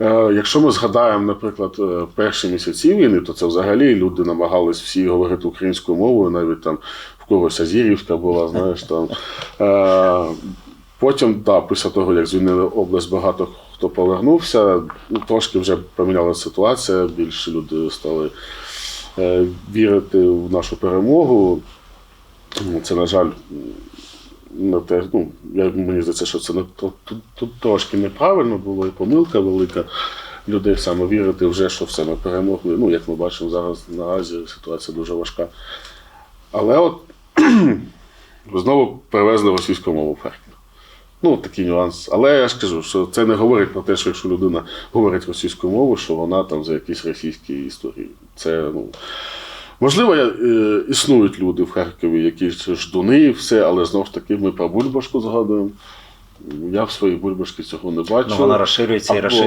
Е, Якщо ми згадаємо, наприклад, е, перші місяці війни, то це взагалі люди намагались всі говорити українською мовою, навіть там в когось Азірівська була, знаєш там. Е, Потім, да, після того, як звільнили область, багато хто повернувся, ну, трошки вже помінялася ситуація, більше люди стали вірити в нашу перемогу. Це, на жаль, не те, ну, я, мені здається, що це тут, трошки неправильно було і помилка велика. Людей саме вірити вже, що все ми перемогли. Ну, як ми бачимо зараз наразі, ситуація дуже важка. Але от знову перевезли російську мову в Харків. Ну, такий нюанс. Але я ж кажу, що це не говорить про те, що якщо людина говорить російською мовою, що вона там за якісь російські історії. Це, ну. Можливо, е, існують люди в Харкові, які ждуни і все, але знову ж таки ми про бульбашку згадуємо. Я в своїй бульбашці цього не бачу. Ну, вона розширюється і розширюється.